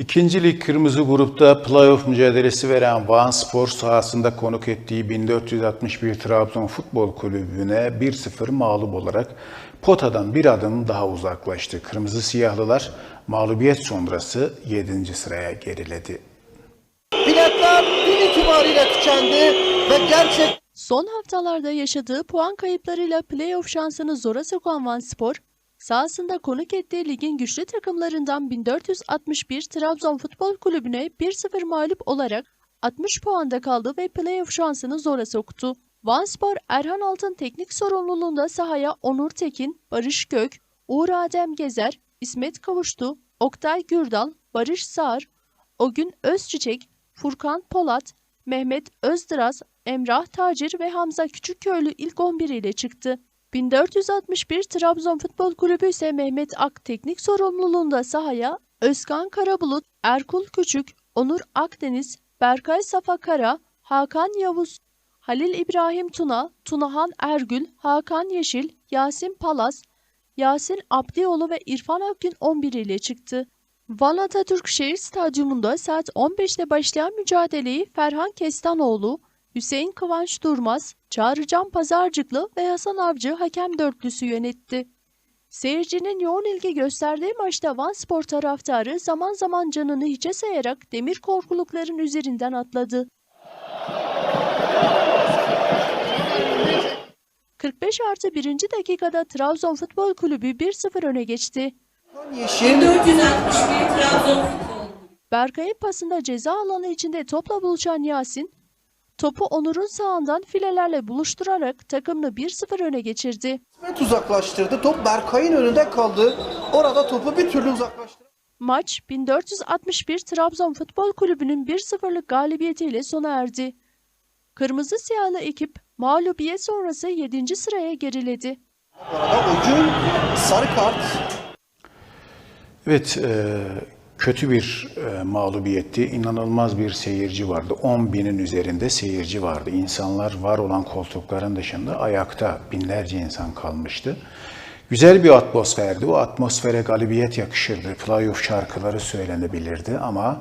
İkinci lig kırmızı grupta playoff mücadelesi veren Van Spor sahasında konuk ettiği 1461 Trabzon Futbol Kulübü'ne 1-0 mağlup olarak potadan bir adım daha uzaklaştı. Kırmızı siyahlılar mağlubiyet sonrası 7. sıraya geriledi. Biletler dün itibariyle tükendi ve gerçek Son haftalarda yaşadığı puan kayıplarıyla playoff şansını zora sokan Vanspor, sahasında konuk ettiği ligin güçlü takımlarından 1461 Trabzon Futbol Kulübü'ne 1-0 mağlup olarak 60 puanda kaldı ve playoff şansını zora soktu. Vanspor, Erhan Altın teknik sorumluluğunda sahaya Onur Tekin, Barış Gök, Uğur Adem Gezer, İsmet Kavuştu, Oktay Gürdal, Barış Sağır, Ogün Özçiçek, Furkan Polat, Mehmet Özdıraz, Emrah Tacir ve Hamza Küçükköylü ilk 11 ile çıktı. 1461 Trabzon Futbol Kulübü ise Mehmet Ak teknik sorumluluğunda sahaya Özkan Karabulut, Erkul Küçük, Onur Akdeniz, Berkay Safa Kara, Hakan Yavuz, Halil İbrahim Tuna, Tunahan Ergül, Hakan Yeşil, Yasin Palas, Yasin Abdioğlu ve İrfan Akgün 11 ile çıktı. Van Atatürk Şehir Stadyumunda saat 15'te başlayan mücadeleyi Ferhan Kestanoğlu, Hüseyin Kıvanç Durmaz, Çağrıcan Pazarcıklı ve Hasan Avcı hakem dörtlüsü yönetti. Seyircinin yoğun ilgi gösterdiği maçta Van Spor taraftarı zaman zaman canını hiçe sayarak demir korkulukların üzerinden atladı. 45 artı 1. dakikada Trabzon Futbol Kulübü 1-0 öne geçti. yeşil 461 Trabzon futbol. Berkay'ın pasında ceza alanı içinde topla buluşan Yasin, topu Onur'un sağından filelerle buluşturarak takımını 1-0 öne geçirdi. Uzaklaştırdı. Top Berkay'ın önünde kaldı. Orada topu bir türlü uzaklaştırdı. Maç 1461 Trabzon Futbol Kulübü'nün 1-0'lık galibiyetiyle sona erdi. Kırmızı siyahlı ekip mağlubiyet sonrası 7. sıraya geriledi. Ogün sarı kart Evet, e, kötü bir e, mağlubiyetti. İnanılmaz bir seyirci vardı. 10 binin üzerinde seyirci vardı. İnsanlar var olan koltukların dışında ayakta binlerce insan kalmıştı. Güzel bir atmosferdi. O atmosfere galibiyet yakışırdı. Playoff şarkıları söylenebilirdi ama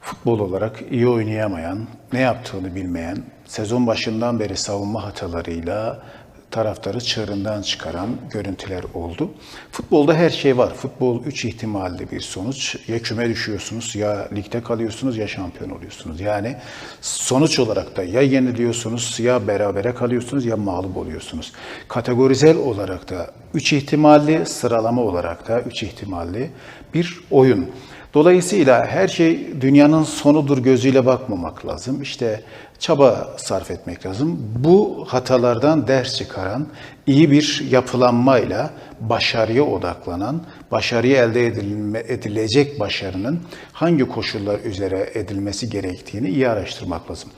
futbol olarak iyi oynayamayan, ne yaptığını bilmeyen, sezon başından beri savunma hatalarıyla taraftarı çığırından çıkaran görüntüler oldu. Futbolda her şey var. Futbol üç ihtimalli bir sonuç. Ya küme düşüyorsunuz, ya ligde kalıyorsunuz, ya şampiyon oluyorsunuz. Yani sonuç olarak da ya yeniliyorsunuz, ya berabere kalıyorsunuz, ya mağlup oluyorsunuz. Kategorizel olarak da üç ihtimalli, sıralama olarak da üç ihtimalli bir oyun. Dolayısıyla her şey dünyanın sonudur gözüyle bakmamak lazım. İşte çaba sarf etmek lazım. Bu hatalardan ders çıkaran, iyi bir yapılanmayla başarıya odaklanan, başarıya elde edilme, edilecek başarının hangi koşullar üzere edilmesi gerektiğini iyi araştırmak lazım.